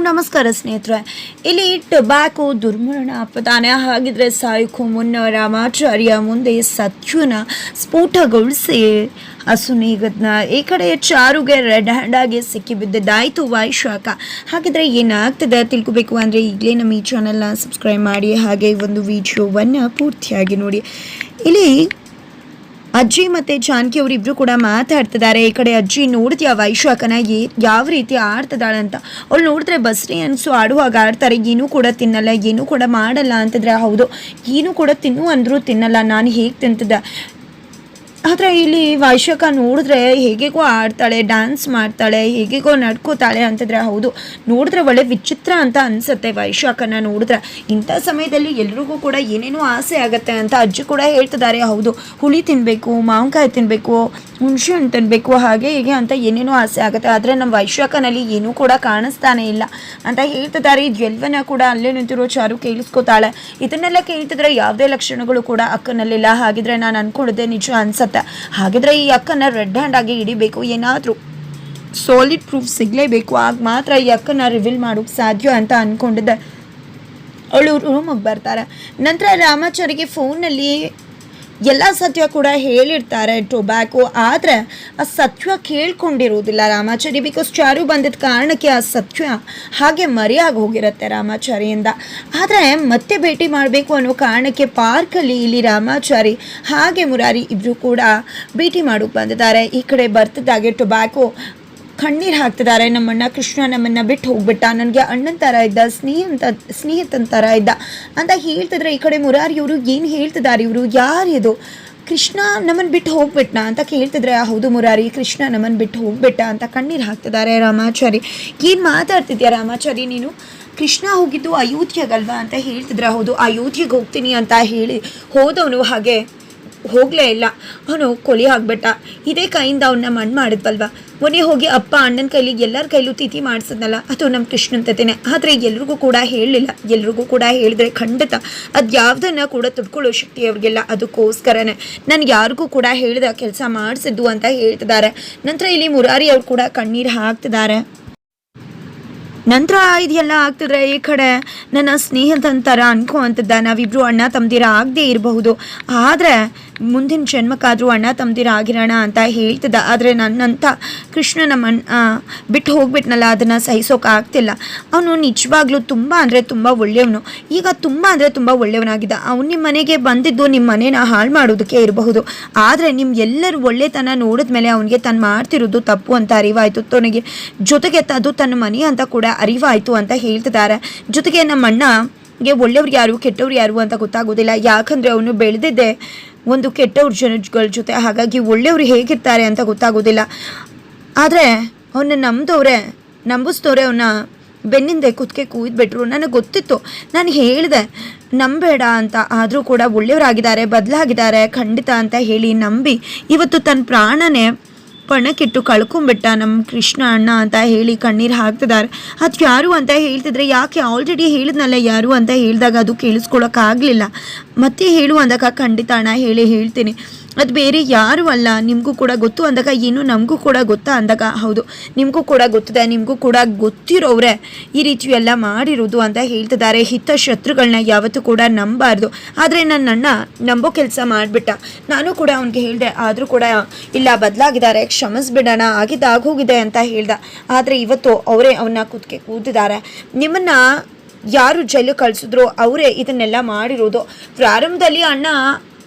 ನಮಸ್ಕಾರ ಸ್ನೇಹಿತರೆ. ಇಲ್ಲಿ ಟೊಬ್ಯಾಕೊ ದುರ್ಮರಣ ಅಪದಾನ ಹಾಗಿದ್ರೆ ಸಾಯುಕು ಮುನ್ನ ರಾಮಾಚಾರ್ಯ ಮುಂದೆ ಸತ್ಯನ ಸ್ಫೋಟಗೊಳಿಸಿ ಅಸುನೀಗದ್ನ ಈ ಕಡೆ ಚಾರುಗೆ ರೆಡ್ ಹ್ಯಾಂಡ್ ಆಗಿ ಬಿದ್ದಿದ್ದಾಯ್ತು ವೈಶಾಖ. ಹಾಗಿದ್ರೆ ಏನಾಗ್ತದೆ ತಿಳ್ಕೊಬೇಕು ಅಂದರೆ ಈಗಲೇ ನಮ್ಮ ಈ ಚಾನಲ್ನ ಸಬ್ಸ್ಕ್ರೈಬ್ ಮಾಡಿ. ಹಾಗೆ ಒಂದು ವಿಡಿಯೋವನ್ನು ಪೂರ್ತಿಯಾಗಿ ನೋಡಿ. ಇಲ್ಲಿ ಅಜ್ಜಿ ಮತ್ತೆ ಜಾನಕಿ ಅವರಿಬ್ರು ಕೂಡ ಮಾತಾಡ್ತಿದ್ದಾರೆ. ಈ ಕಡೆ ಅಜ್ಜಿ ನೋಡ್ತೀಯ ವೈಶಾಖನ ಏ ಯಾವ ರೀತಿ ಆಡ್ತಿದ್ದಾಳೆ ಅಂತ. ಅವಳು ನೋಡಿದ್ರೆ ಬಸ್ರಿ ಅನ್ಸು, ಆಡುವಾಗ ಆಡ್ತಾರೆ. ಏನೂ ಕೂಡ ತಿನ್ನಲ್ಲ, ಏನೂ ಕೂಡ ಮಾಡಲ್ಲ ಅಂತಂದ್ರೆ ಹೌದು. ಏನೂ ಕೂಡ ತಿನ್ನು ಅಂದರೂ ತಿನ್ನಲ್ಲ. ನಾನು ಹೇಗೆ ತಿಂತಿದ್ದೆ? ಆದರೆ ಇಲ್ಲಿ ವೈಶಾಖ ನೋಡಿದ್ರೆ ಹೇಗೆಗೋ ಆಡ್ತಾಳೆ ಡ್ಯಾನ್ಸ್ ಮಾಡ್ತಾಳೆ, ಹೇಗೆಗೋ ನಡ್ಕೋತಾಳೆ ಅಂತಂದರೆ ಹೌದು. ನೋಡಿದ್ರೆ ಒಳ್ಳೆ ವಿಚಿತ್ರ ಅಂತ ಅನ್ಸುತ್ತೆ ವೈಶಾಖನ ನೋಡಿದ್ರೆ. ಇಂಥ ಸಮಯದಲ್ಲಿ ಎಲ್ರಿಗೂ ಕೂಡ ಏನೇನೋ ಆಸೆ ಆಗುತ್ತೆ ಅಂತ ಅಜ್ಜಿ ಕೂಡ ಹೇಳ್ತಿದ್ದಾರೆ. ಹೌದು, ಹುಳಿ ತಿನ್ನಬೇಕು ಮಾವಿನಕಾಯಿ ತಿನ್ನಬೇಕು ಹುಣಸೆ ಹಣ್ಣು ತಿನ್ನಬೇಕು ಹಾಗೆ ಹೀಗೆ ಅಂತ ಏನೇನೋ ಆಸೆ ಆಗುತ್ತೆ. ಆದರೆ ನಮ್ಮ ವೈಶಾಖನಲ್ಲಿ ಏನೂ ಕೂಡ ಕಾಣಿಸ್ತಾನೆ ಇಲ್ಲ ಅಂತ ಹೇಳ್ತಿದ್ದಾರೆ. ಜ್ವೆಲ್ವನ ಕೂಡ ಅಲ್ಲೇ ನಿಂತಿರೋ ಚಾರು ಕೇಳಿಸ್ಕೋತಾಳೆ. ಇದನ್ನೆಲ್ಲ ಕೇಳ್ತಿದ್ರೆ ಯಾವುದೇ ಲಕ್ಷಣಗಳು ಕೂಡ ಅಕ್ಕನಲ್ಲಿಲ್ಲ. ಹಾಗಿದ್ರೆ ನಾನು ಅನ್ಕೊಂಡಿದ್ದೆ ನಿಜ ಅನ್ಸತ್ತೆ. ಹಾಗಿದ್ರೆ ಈ ಅಕ್ಕನ ರೆಡ್ ಹ್ಯಾಂಡ್ ಆಗಿ ಹಿಡಿಬೇಕು, ಏನಾದರೂ ಸಾಲಿಡ್ ಪ್ರೂಫ್ ಸಿಗಲೇಬೇಕು, ಆಗ ಮಾತ್ರ ಈ ಅಕ್ಕನ ರಿವೀಲ್ ಮಾಡೋಕೆ ಸಾಧ್ಯ ಅಂತ ಅಂದ್ಕೊಂಡಿದ್ದೆ ಅವಳು ರೂಮಿಗೆ ಬರ್ತಾರೆ. ನಂತರ ರಾಮಾಚಾರಿಗೆ ಫೋನಲ್ಲಿ ಎಲ್ಲ ಸತ್ಯ ಕೂಡ ಹೇಳಿರ್ತಾರೆ ಟೊಬ್ಯಾಕೋ, ಆದರೆ ಆ ಸತ್ಯ ಕೇಳ್ಕೊಂಡಿರೋದಿಲ್ಲ ರಾಮಾಚಾರಿ ಬಿಕಾಸ್ ಚಾರು ಬಂದಿದ್ದ ಕಾರಣಕ್ಕೆ ಆ ಸತ್ಯ ಹಾಗೆ ಮರೆಯಾಗಿ ಹೋಗಿರುತ್ತೆ ರಾಮಾಚಾರಿಯಿಂದ. ಆದರೆ ಮತ್ತೆ ಭೇಟಿ ಮಾಡಬೇಕು ಅನ್ನೋ ಕಾರಣಕ್ಕೆ ಪಾರ್ಕಲ್ಲಿ ಇಲ್ಲಿ ರಾಮಾಚಾರಿ ಹಾಗೆ ಮುರಾರಿ ಇಬ್ಬರು ಕೂಡ ಭೇಟಿ ಮಾಡೋಕ್ಕೆ ಬಂದಿದ್ದಾರೆ. ಈ ಕಡೆ ಬರ್ತಿದ್ದಾಗೆ ಟೊಬ್ಯಾಕೋ ಕಣ್ಣೀರು ಹಾಕ್ತಿದ್ದಾರೆ. ನಮ್ಮಣ್ಣ ಕೃಷ್ಣ ನಮ್ಮನ್ನ ಬಿಟ್ಟು ಹೋಗ್ಬಿಟ್ಟ. ನನಗೆ ಅಣ್ಣನ ಥರ ಇದ್ದ, ಸ್ನೇಹಿತ, ಸ್ನೇಹಿತನ ಥರ ಇದ್ದ ಅಂತ ಹೇಳ್ತಿದ್ರೆ ಈ ಕಡೆ ಮುರಾರಿಯವರು ಏನು ಹೇಳ್ತಿದ್ದಾರೆ ಇವರು? ಯಾರಿದು ಕೃಷ್ಣ ನಮ್ಮನ್ನು ಬಿಟ್ಟು ಹೋಗ್ಬಿಟ್ನಾ ಅಂತ ಕೇಳ್ತಿದ್ರೆ ಹೌದು ಮುರಾರಿ, ಕೃಷ್ಣ ನಮ್ಮನ್ನು ಬಿಟ್ಟು ಹೋಗ್ಬಿಟ್ಟ ಅಂತ ಕಣ್ಣೀರು ಹಾಕ್ತಿದ್ದಾರೆ ರಾಮಾಚಾರಿ. ಏನು ಮಾತಾಡ್ತಿದ್ಯಾ ರಾಮಾಚಾರಿ ನೀನು? ಕೃಷ್ಣ ಹೋಗಿದ್ದು ಅಯೋಧ್ಯೆಗಲ್ವಾ ಅಂತ ಹೇಳ್ತಿದ್ರೆ, ಹೌದು, ಅಯೋಧ್ಯೆಗೆ ಹೋಗ್ತೀನಿ ಅಂತ ಹೇಳಿ ಹೋದವನು ಹಾಗೆ ಹೋಗಲೇ ಇಲ್ಲ. ಅವನು ಕೊಲೆ ಆಗ್ಬಿಟ್ಟ. ಇದೇ ಕೈಯಿಂದ ಅವನ್ನ ಮಣ್ಣು ಮಾಡಿದ್ವಲ್ವ ಮೊನ್ನೆ ಹೋಗಿ ಅಪ್ಪ ಅಣ್ಣನ ಕೈಲಿ ಎಲ್ಲರ ಕೈಲೂ ತಿಥಿ ಮಾಡಿಸಿದ್ನಲ್ಲ, ಅದು ನಮ್ಮ ಕೃಷ್ಣನ ತತೆನೆ. ಆದರೆ ಎಲ್ರಿಗೂ ಕೂಡ ಹೇಳಲಿಲ್ಲ. ಎಲ್ರಿಗೂ ಕೂಡ ಹೇಳಿದ್ರೆ ಖಂಡಿತ ಅದು ಯಾವುದನ್ನು ಕೂಡ ತುಡ್ಕೊಳ್ಳೋ ಶಕ್ತಿ ಅವ್ರಿಗೆಲ್ಲ. ಅದಕ್ಕೋಸ್ಕರನೇ ನಾನು ಯಾರಿಗೂ ಕೂಡ ಹೇಳಿದ ಕೆಲಸ ಮಾಡಿಸಿದ್ದು ಅಂತ ಹೇಳ್ತಿದ್ದಾರೆ ನಂತರ ಇಲ್ಲಿ ಮುರಾರಿ ಅವ್ರು ಕೂಡ ಕಣ್ಣೀರು ಹಾಕ್ತಿದ್ದಾರೆ ನಂತರ ಇದೆಲ್ಲ ಆಗ್ತಿದ್ರೆ ಈ ಕಡೆ ನನ್ನ ಸ್ನೇಹಿತನ ಥರ ಅನ್ಕೋ ಅಂತಿದ್ದ. ನಾವಿಬ್ಬರು ಅಣ್ಣ ತಮ್ಮದಿರ ಆಗದೇ ಇರಬಹುದು. ಆದರೆ ಮುಂದಿನ ಜನ್ಮಕ್ಕಾದರೂ ಅಣ್ಣ ತಮ್ಮದಿರ ಆಗಿರೋಣ ಅಂತ ಹೇಳ್ತಿದ್ದ. ಆದರೆ ನನ್ನಂಥ ಕೃಷ್ಣ ನಮ್ಮ ಬಿಟ್ಟು ಹೋಗ್ಬಿಟ್ನಲ್ಲ, ಅದನ್ನು ಸಹಿಸೋಕೆ ಆಗ್ತಿಲ್ಲ. ಅವನು ನಿಜವಾಗ್ಲೂ ತುಂಬ ಅಂದರೆ ತುಂಬ ಒಳ್ಳೆಯವನು. ಈಗ ತುಂಬ ಅಂದರೆ ತುಂಬ ಒಳ್ಳೆಯವನಾಗಿದ್ದ. ಅವನು ನಿಮ್ಮ ಮನೆಗೆ ಬಂದಿದ್ದು ನಿಮ್ಮ ಮನೇನ ಹಾಳು ಮಾಡೋದಕ್ಕೆ ಇರಬಹುದು. ಆದರೆ ನಿಮ್ಮ ಎಲ್ಲರೂ ಒಳ್ಳೆತನ ನೋಡಿದ ಮೇಲೆ ಅವನಿಗೆ ತಾನು ಮಾಡ್ತಿರೋದು ತಪ್ಪು ಅಂತ ಅರಿವಾಯಿತು. ತನಗೆ ಜೊತೆಗೆ ಅದು ತನ್ನ ಮನೆ ಅಂತ ಕೂಡ ಅರಿವಾಯಿತು ಅಂತ ಹೇಳ್ತಿದ್ದಾರೆ. ಜೊತೆಗೆ ನಮ್ಮ ಅಣ್ಣಗೆ ಒಳ್ಳೆಯವ್ರು ಯಾರು, ಕೆಟ್ಟವ್ರು ಯಾರು ಅಂತ ಗೊತ್ತಾಗೋದಿಲ್ಲ. ಯಾಕಂದರೆ ಅವನು ಬೆಳೆದಿದ್ದೆ ಒಂದು ಕೆಟ್ಟವ್ರ ಜನಗಳ ಜೊತೆ. ಹಾಗಾಗಿ ಒಳ್ಳೆಯವರು ಹೇಗಿರ್ತಾರೆ ಅಂತ ಗೊತ್ತಾಗೋದಿಲ್ಲ. ಆದರೆ ಅವನ್ನ ನಂಬಿದವ್ರೆ ನಂಬಿಸ್ದವ್ರೆ ಅವನ್ನ ಬೆನ್ನಿಂದೆ ಕುತ್ತಿಗೆ ಕೂಯ್ದುಬಿಟ್ರು ನನಗೆ ಗೊತ್ತಿತ್ತು, ನಾನು ಹೇಳಿದೆ, ನಂಬೇಡ ಅಂತ. ಆದರೂ ಕೂಡ ಒಳ್ಳೆಯವರಾಗಿದ್ದಾರೆ, ಬದಲಾಗಿದ್ದಾರೆ, ಖಂಡಿತ ಅಂತ ಹೇಳಿ ನಂಬಿ ಇವತ್ತು ತನ್ನ ಪ್ರಾಣನೇ ಪಣಕ್ಕಿಟ್ಟು ಕಳ್ಕೊಂಬಿಟ್ಟ ನಮ್ಮ ಕೃಷ್ಣ ಅಣ್ಣ ಅಂತ ಹೇಳಿ ಕಣ್ಣೀರು ಹಾಕ್ತಿದ್ದಾರೆ ಅದು ಯಾರು ಅಂತ ಹೇಳ್ತಿದ್ರೆ ಯಾಕೆ ಆಲ್ರೆಡಿ ಹೇಳಿದ್ನಲ್ಲ ಯಾರು ಅಂತ ಹೇಳಿದಾಗ ಅದು ಕೇಳಿಸ್ಕೊಳಕ್ಕಾಗಲಿಲ್ಲ. ಮತ್ತೆ ಹೇಳು ಅಂದಾಗ ಖಂಡಿತ ಅಣ್ಣ ಹೇಳಿ ಹೇಳ್ತೀನಿ. ಅದು ಬೇರೆ ಯಾರು ಅಲ್ಲ. ನಿಮಗೂ ಕೂಡ ಗೊತ್ತು ಅಂದಾಗ, ಏನು ನಮಗೂ ಕೂಡ ಗೊತ್ತಾ ಅಂದಾಗ? ಹೌದು. ನಿಮಗೂ ಕೂಡ ಗೊತ್ತಿದೆ. ನಿಮಗೂ ಕೂಡ ಗೊತ್ತಿರೋರೆ ಈ ರೀತಿ ಎಲ್ಲ ಮಾಡಿರೋದು ಅಂತ ಹೇಳ್ತಿದ್ದಾರೆ. ಹಿತ ಶತ್ರುಗಳನ್ನ ಯಾವತ್ತೂ ಕೂಡ ನಂಬಾರ್ದು. ಆದರೆ ನನ್ನ ಅಣ್ಣ ನಂಬೋ ಕೆಲಸ ಮಾಡಿಬಿಟ್ಟ. ನಾನು ಕೂಡ ಅವನಿಗೆ ಹೇಳಿದೆ. ಆದರೂ ಕೂಡ ಇಲ್ಲ, ಬದಲಾಗಿದ್ದಾರೆ. ಕ್ಷಮಿಸ್ಬಿಡೋಣ. ಆಗೋಗಿದೆ ಅಂತ ಹೇಳ್ದ. ಆದರೆ ಇವತ್ತು ಅವರೇ ಅವನ್ನ ಕೂತ್ಕೆ ಕೂತಿದ್ದಾರೆ. ನಿಮ್ಮನ್ನ ಯಾರು ಜೈಲು ಕಳಿಸಿದ್ರು? ಅವರೇ ಇದನ್ನೆಲ್ಲ ಮಾಡಿರೋದು. ಪ್ರಾರಂಭದಲ್ಲಿ ಅಣ್ಣ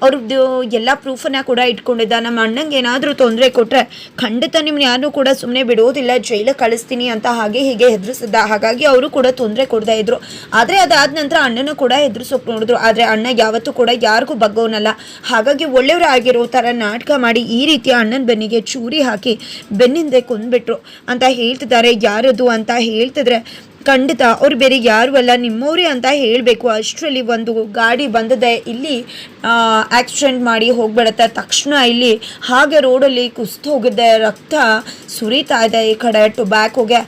ಅವ್ರದ್ದು ಎಲ್ಲ ಪ್ರೂಫನ್ನ ಕೂಡ ಇಟ್ಕೊಂಡಿದ್ದ. ನಮ್ಮ ಅಣ್ಣಂಗೆ ಏನಾದರೂ ತೊಂದರೆ ಕೊಟ್ಟರೆ ಖಂಡಿತ ನಿಮ್ಮನ್ನ ಯಾರು ಕೂಡ ಸುಮ್ಮನೆ ಬಿಡೋದಿಲ್ಲ, ಜೈಲಿಗೆ ಕಳಿಸ್ತೀನಿ ಅಂತ ಹಾಗೆ ಹೀಗೆ ಹೆದರಿಸಿದ್ದ. ಹಾಗಾಗಿ ಅವರು ಕೂಡ ತೊಂದರೆ ಕೊಡ್ತಾ ಇದ್ರು. ಆದರೆ ಅದಾದ ನಂತರ ಅಣ್ಣನೂ ಕೂಡ ಹೆದರ್ಸೋಕೆ ನೋಡಿದ್ರು. ಆದರೆ ಅಣ್ಣ ಯಾವತ್ತೂ ಕೂಡ ಯಾರಿಗೂ ಬಗ್ಗೋನಲ್ಲ ಹಾಗಾಗಿ ಒಳ್ಳೆಯವರಾಗಿರೋ ಥರ ನಾಟಕ ಮಾಡಿ ಈ ರೀತಿಯ ಅಣ್ಣನ ಬೆನ್ನಿಗೆ ಚೂರಿ ಹಾಕಿ ಬೆನ್ನಿಂದೆ ಕೊಂದ್ಬಿಟ್ರು ಅಂತ ಹೇಳ್ತಿದ್ದಾರೆ. ಯಾರದು ಅಂತ ಹೇಳ್ತಿದ್ರೆ ಖಂಡಿತ ಅವ್ರು ಬೇರೆ ಯಾರು ಅಲ್ಲ, ನಿಮ್ಮವರೇ ಅಂತ ಹೇಳಬೇಕು. ಅಷ್ಟರಲ್ಲಿ ಒಂದು ಗಾಡಿ ಬಂದದೆ ಇಲ್ಲಿ ಆಕ್ಸಿಡೆಂಟ್ ಮಾಡಿ ಹೋಗ್ಬಿಡತ್ತೆ. ತಕ್ಷಣ ಇಲ್ಲಿ ಹಾಗೆ ರೋಡಲ್ಲಿ ಕುಸ್ತು ಹೋಗಿದೆ ರಕ್ತ ಸುರಿತಾ ಇದೆ ಈ ಕಡೆ ಟೊಬ್ಯಾಕೋಗೆ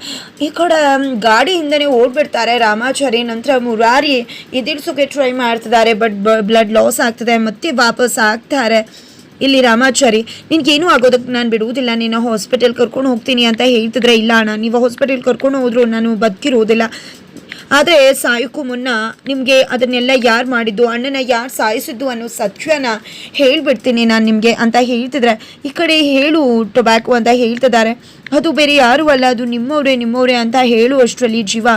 ಈ ಕಡೆ ಗಾಡಿಯಿಂದನೇ ಓಡ್ಬಿಡ್ತಾರೆ ರಾಮಾಚಾರಿ. ನಂತರ ಮುರಾರಿ ಎದಿರ್ಸೋಕೆ ಟ್ರೈ ಮಾಡ್ತಿದ್ದಾರೆ ಬಟ್ ಬ್ಲಡ್ ಲಾಸ್ ಆಗ್ತದೆ. ಮತ್ತೆ ವಾಪಸ್ ಆಗ್ತಾರೆ. ಇಲ್ಲಿ ರಾಮಾಚಾರಿ ನಿನ್ಗೇನು ಆಗೋದಕ್ಕೆ ನಾನು ಬಿಡುವುದಿಲ್ಲ, ನೀನು ಹಾಸ್ಪಿಟಲ್ ಕರ್ಕೊಂಡು ಹೋಗ್ತೀನಿ ಅಂತ ಹೇಳ್ತಿದ್ರೆ ಇಲ್ಲ ಅಣ್ಣ. ನೀವು ಹಾಸ್ಪಿಟಲ್ ಕರ್ಕೊಂಡು ಹೋದ್ರು ನಾನು ಬದುಕಿರೋದಿಲ್ಲ ಆದರೆ ಸಾಯೋಕ್ಕೂ ಮುನ್ನ ನಿಮಗೆ ಅದನ್ನೆಲ್ಲ ಯಾರು ಮಾಡಿದ್ದು, ಅಣ್ಣನ ಯಾರು ಸಾಯಿಸಿದ್ದು ಅನ್ನೋ ಸತ್ಯನ ಹೇಳಿಬಿಡ್ತೀನಿ ನಾನು ನಿಮಗೆ ಅಂತ ಹೇಳ್ತಿದ್ರೆ, ಈ ಕಡೆ ಹೇಳು ಟೊಬ್ಯಾಕೋ ಅಂತ ಹೇಳ್ತಿದ್ದಾರೆ. ಅದು ಬೇರೆ ಯಾರೂ ಅಲ್ಲ, ಅದು ನಿಮ್ಮವರೇ ನಿಮ್ಮವರೇ ಅಂತ ಹೇಳುವಷ್ಟರಲ್ಲಿ ಜೀವ.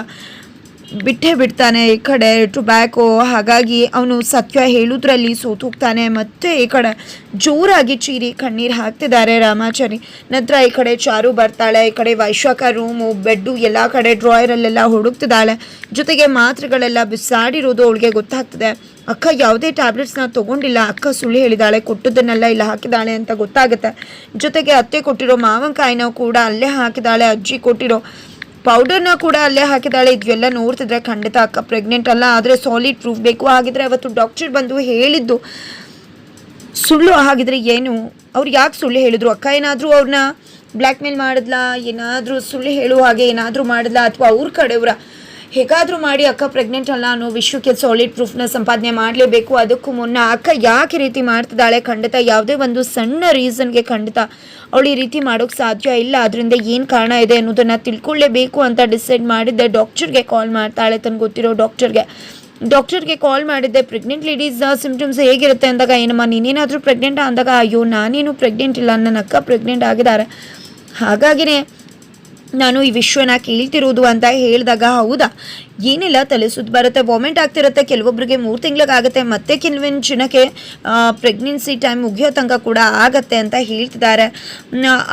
ಬಿಟ್ಟೇ ಬಿಡ್ತಾನೆ ಈ ಕಡೆ ಟೊಬ್ಯಾಕೋ. ಹಾಗಾಗಿ ಅವನು ಸತ್ಯ ಹೇಳೋದ್ರಲ್ಲಿ ಸೋತು ಹೋಗ್ತಾನೆ ಮತ್ತೆ ಈ ಕಡೆ ಜೋರಾಗಿ ಚೀರಿ ಕಣ್ಣೀರು ಹಾಕ್ತಿದ್ದಾರೆ ರಾಮಾಚಾರಿ. ನಂತರ ಈ ಕಡೆ ಚಾರು ಬರ್ತಾಳೆ. ಈ ಕಡೆ ವೈಶಾಖ ರೂಮು, ಬೆಡ್ಡು ಎಲ್ಲ ಕಡೆ ಡ್ರಾಯರಲ್ಲೆಲ್ಲ ಹುಡುಕ್ತಿದ್ದಾಳೆ. ಜೊತೆಗೆ ಮಾತ್ರೆಗಳೆಲ್ಲ ಬಿಸಾಡಿರೋದು ಅವಳಿಗೆ ಗೊತ್ತಾಗ್ತದೆ. ಅಕ್ಕ ಯಾವುದೇ ಟ್ಯಾಬ್ಲೆಟ್ಸ್ನ ತೊಗೊಂಡಿಲ್ಲ. ಅಕ್ಕ ಸುಳ್ಳು ಹೇಳಿದಾಳೆ. ಕೊಟ್ಟದನ್ನೆಲ್ಲ ಇಲ್ಲ ಹಾಕಿದ್ದಾಳೆ ಅಂತ ಗೊತ್ತಾಗುತ್ತೆ. ಜೊತೆಗೆ ಅತ್ತೆ ಕೊಟ್ಟಿರೋ ಮಾವಿನಕಾಯಿನ ಕೂಡ ಅಲ್ಲೇ ಹಾಕಿದಾಳೆ ಅಜ್ಜಿ ಕೊಟ್ಟಿರೋ ಪೌಡರ್ನ ಕೂಡ ಅಲ್ಲೇ ಹಾಕಿದಾಳೆ ಇದೆಲ್ಲ ನೋಡ್ತಿದ್ರೆ ಖಂಡಿತ ಅಕ್ಕ ಪ್ರೆಗ್ನೆಂಟ್ ಅಲ್ಲ, ಆದರೆ ಸಾಲಿಡ್ ಪ್ರೂಫ್ ಬೇಕು. ಆಗಿದ್ರೆ ಅವತ್ತು ಡಾಕ್ಟರ್ ಬಂದು ಹೇಳಿದ್ದು. ಸುಳ್ಳು ಆಗಿದ್ರೆ ಏನು? ಅವ್ರು ಯಾಕೆ ಸುಳ್ಳು ಹೇಳಿದ್ರು? ಅಕ್ಕ ಏನಾದರೂ ಅವ್ರನ್ನ ಬ್ಲ್ಯಾಕ್ ಮೇಲ್ ಮಾಡಿದ್ಲಾ? ಏನಾದರೂ ಸುಳ್ಳು ಹೇಳುವ ಹಾಗೆ ಏನಾದರೂ ಮಾಡಿದ್ಲಾ? ಅಥವಾ ಅವ್ರ ಕಡೆಯವರ ಹೇಗಾದರೂ ಮಾಡಿ ಅಕ್ಕ ಪ್ರೆಗ್ನೆಂಟ್ ಅಲ್ಲ ಅನ್ನೋ ವಿಷಯಕ್ಕೆ ಸಾಲಿಡ್ ಪ್ರೂಫ್ನ ಸಂಪಾದನೆ ಮಾಡಲೇಬೇಕು. ಅದಕ್ಕೂ ಮುನ್ನ ಅಕ್ಕ ಯಾಕೆ ರೀತಿ ಮಾಡ್ತಿದ್ದಾಳೆ? ಖಂಡಿತ ಯಾವುದೇ ಒಂದು ಸಣ್ಣ ರೀಸನ್ಗೆ ಖಂಡಿತ ಅವಳು ಈ ರೀತಿ ಮಾಡೋಕ್ಕೆ ಸಾಧ್ಯ ಇಲ್ಲ. ಅದರಿಂದ ಏನು ಕಾರಣ ಇದೆ ಅನ್ನೋದನ್ನು ತಿಳ್ಕೊಳ್ಳೇಬೇಕು ಅಂತ ಡಿಸೈಡ್ ಮಾಡಿದ್ದೆ. ಡಾಕ್ಟರ್ಗೆ ಕಾಲ್ ಮಾಡ್ತಾಳೆ ತನಗೆ ಗೊತ್ತಿರೋ ಡಾಕ್ಟರ್ಗೆ ಡಾಕ್ಟರ್ಗೆ ಕಾಲ್ ಮಾಡಿದ್ದೆ. ಪ್ರೆಗ್ನೆಂಟ್ ಲೇಡೀಸ್ ಸಿಂಪ್ಟಮ್ಸ್ ಹೇಗಿರುತ್ತೆ ಅಂದಾಗ, ಏನಮ್ಮ, ನೀನೇನಾದರೂ ಪ್ರೆಗ್ನೆಂಟ್ ಅಂದಾಗ, ಅಯ್ಯೋ, ನಾನೇನು ಪ್ರೆಗ್ನೆಂಟ್ ಇಲ್ಲ. ನನ್ನ ಅಕ್ಕ ಪ್ರೆಗ್ನೆಂಟ್ ಆಗಿದ್ದಾರೆ. ಹಾಗಾಗಿನೇ ನಾನು ಈ ವಿಶ್ವನ ಕೇಳ್ತಿರೋದು ಅಂತ ಹೇಳಿದಾಗ ಹೌದಾ? ಏನಿಲ್ಲ, ತಲೆ ಸುತ್ತ ಬರುತ್ತೆ ವಾಮಿಟ್ ಆಗ್ತಿರುತ್ತೆ. ಕೆಲವೊಬ್ಬರಿಗೆ ಮೂರು ತಿಂಗಳಿಗಾಗುತ್ತೆ, ಮತ್ತೆ ಕೆಲವಿನ ಜನಕ್ಕೆ ಪ್ರೆಗ್ನೆನ್ಸಿ ಟೈಮ್ ಮುಗಿಯೋ ತನಕ ಕೂಡ ಆಗತ್ತೆ ಅಂತ ಹೇಳ್ತಿದ್ದಾರೆ.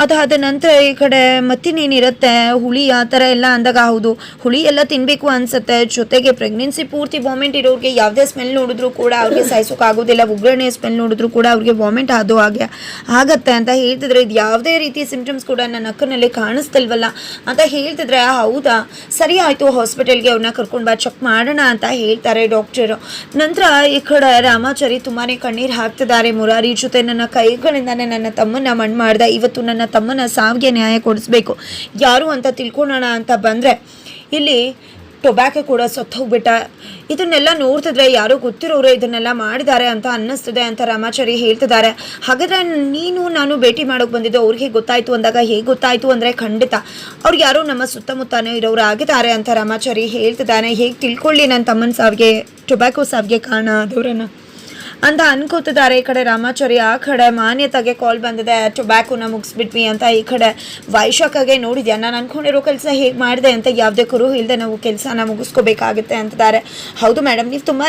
ಅದಾದ ನಂತರ ಈ ಕಡೆ ಮತ್ತಿನೇನಿರುತ್ತೆ ಹುಳಿ ಆ ಥರ ಎಲ್ಲ ಅಂದಾಗ ಹೌದು. ಹುಳಿ ಎಲ್ಲ ತಿನ್ನಬೇಕು ಅನ್ಸುತ್ತೆ. ಜೊತೆಗೆ ಪ್ರೆಗ್ನೆನ್ಸಿ ಪೂರ್ತಿ ವಾಮಿಟ್ ಇರೋರಿಗೆ ಯಾವುದೇ ಸ್ಮೆಲ್ ನೋಡಿದ್ರು ಕೂಡ ಅವ್ರಿಗೆ ಸಹಿಸೋಕ್ಕಾಗೋದಿಲ್ಲ ಉಗ್ರಣೆ ಸ್ಮೆಲ್ ನೋಡಿದ್ರು ಕೂಡ ಅವ್ರಿಗೆ ವಾಮಿಟ್ ಆದೋ ಹಾಗೆ, ಆಗತ್ತೆ ಅಂತ ಹೇಳ್ತಿದ್ರೆ. ಇದು ಯಾವುದೇ ರೀತಿ ಸಿಂಪ್ಟಮ್ಸ್ ಕೂಡ ನನ್ನ ಅಕ್ಕನಲ್ಲಿ ಕಾಣಿಸ್ತಿಲ್ವಲ್ಲ ಅಂತ ಹೇಳ್ತಿದ್ರೆ, ಹೌದಾ? ಸರಿ ಆಯಿತು ಹಾಸ್ಪಿಟಲ್ಗೆ ಅವ್ರನ್ನ ಕರ್ಕೊಂಡು ಬಾ ಚೆಕ್ ಮಾಡೋಣ ಅಂತ ಹೇಳ್ತಾರೆ ಡಾಕ್ಟರು ನಂತರ ಈ ಕಡೆ ರಾಮಾಚಾರಿ ತುಂಬಾ ಕಣ್ಣೀರು ಹಾಕ್ತಿದ್ದಾರೆ. ಮುರಾರಿ ಜೊತೆ ನನ್ನ ಕೈಗಳಿಂದಾನೆ ನನ್ನ ತಮ್ಮನ್ನ ಮಣ್ಣು ಮಾಡ್ದೆ. ಇವತ್ತು ನನ್ನ ತಮ್ಮನ ಸಾವಿಗೆ ನ್ಯಾಯ ಕೊಡಿಸ್ಬೇಕು. ಯಾರು ಅಂತ ತಿಳ್ಕೊಳ್ಳೋಣ ಅಂತ ಬಂದರೆ, ಇಲ್ಲಿ ಟೊಬ್ಯಾಕೊ ಕೂಡ ಸತ್ತೋಗ್ಬಿಟ್ಟ. ಇದನ್ನೆಲ್ಲ ನೋಡ್ತಿದ್ರೆ ಯಾರೋ ಗೊತ್ತಿರೋರು ಇದನ್ನೆಲ್ಲ ಮಾಡಿದ್ದಾರೆ ಅಂತ ಅನ್ನಿಸ್ತದೆ ಅಂತ ರಾಮಾಚಾರಿ ಹೇಳ್ತಿದ್ದಾರೆ. ಹಾಗಾದ್ರೆ ನೀನು ನಾನು ಭೇಟಿ ಮಾಡೋಕೆ ಬಂದಿದ್ದು ಅವ್ರಿಗೆ ಗೊತ್ತಾಯಿತು ಅಂದಾಗ ಹೇಗೆ ಗೊತ್ತಾಯಿತು ಅಂದರೆ ಖಂಡಿತ ಅವ್ರು ಯಾರೋ ನಮ್ಮ ಸುತ್ತಮುತ್ತನೇ ಇರೋರು ಆಗಿದ್ದಾರೆ ಅಂತ ರಾಮಾಚಾರಿ ಹೇಳ್ತಿದ್ದಾನೆ. ಹೇಗೆ ತಿಳ್ಕೊಳ್ಳಿ ನನ್ನ ತಮ್ಮನ ಸಾವಿಗೆ, ಟೊಬ್ಯಾಕೋ ಸಾವಿಗೆ ಕಾರಣ ಆದವ್ರನ್ನ ಅಂತ ಅನ್ಕೋತಿದ್ದಾರೆ. ಈ ಕಡೆ ರಾಮಾಚಾರಿ, ಆ ಕಡೆ ಮಾನ್ಯತೆಗೆ ಕಾಲ್ ಬಂದಿದೆ. ಟೊಬ್ಯಾಕೋನ ಮುಗಿಸ್ಬಿಟ್ವಿ ಅಂತ ಈ ಕಡೆ ವೈಶಾಖಗೆ ನೋಡಿದ್ಯಾ? ನಾನು ಅನ್ಕೊಂಡಿರೋ ಕೆಲಸ ಹೇಗೆ ಮಾಡಿದೆ ಅಂತ ಯಾವುದೇ ಕುರು ಇಲ್ಲದೆ ನಾವು ಕೆಲಸನ ಮುಗಿಸ್ಕೋಬೇಕಾಗುತ್ತೆ ಅಂತಿದ್ದಾರೆ. ಹೌದು ಮೇಡಮ್ ನೀವು ತುಂಬಾ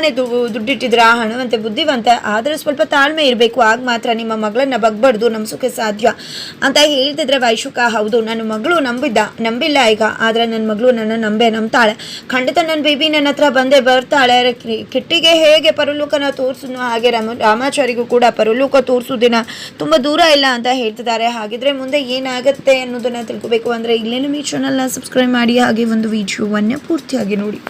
ದುಡ್ಡಿಟ್ಟಿದ್ದೀರಾ, ಹಣವಂತೆ, ಬುದ್ಧಿವಂತ. ಆದರೆ ಸ್ವಲ್ಪ ತಾಳ್ಮೆ ಇರಬೇಕು. ಆಗ ಮಾತ್ರ ನಿಮ್ಮ ಮಗಳನ್ನ ಬಗ್ಬಾರ್ದು ನಂಬಿಸೋಕೆ ಸಾಧ್ಯ ಅಂತ ಹೇಳ್ತಿದ್ರೆ ವೈಶುಕ, ಹೌದು, ನನ್ನ ಮಗಳು ನಂಬಿದ್ದ. ನಂಬಿಲ್ಲ ಈಗ. ಆದರೆ ನನ್ನ ಮಗಳು ನನ್ನ ನಂಬೆ, ನಂಬ್ತಾಳೆ. ಖಂಡಿತ ನನ್ನ ಬೇಬಿ ನನ್ನ ಹತ್ರ ಬಂದೇ ಬರ್ತಾಳೆ. ಕಿಟ್ಟಿಗೆ ಹೇಗೆ ಪರಲೋಕನ ಹಾಗೆ ರಾಮ ರಾಮಾಚಾರಿಗೂ ಕೂಡ ಪರಲೋಕ ತೋರಿಸೋದಿನ ತುಂಬ ದೂರ ಇಲ್ಲ ಅಂತ ಹೇಳ್ತಿದ್ದಾರೆ. ಹಾಗಿದ್ರೆ ಮುಂದೆ ಏನಾಗುತ್ತೆ ಅನ್ನೋದನ್ನ ತಿಳ್ಕೊಬೇಕು. ಅಂದರೆ ಇಲ್ಲೇನು ಈ ಚಾನಲ್ನ ಸಬ್ಸ್ಕ್ರೈಬ್ ಮಾಡಿ, ಹಾಗೆ ಒಂದು ವಿಡಿಯೋವನ್ನು ಪೂರ್ತಿಯಾಗಿ ನೋಡಿ.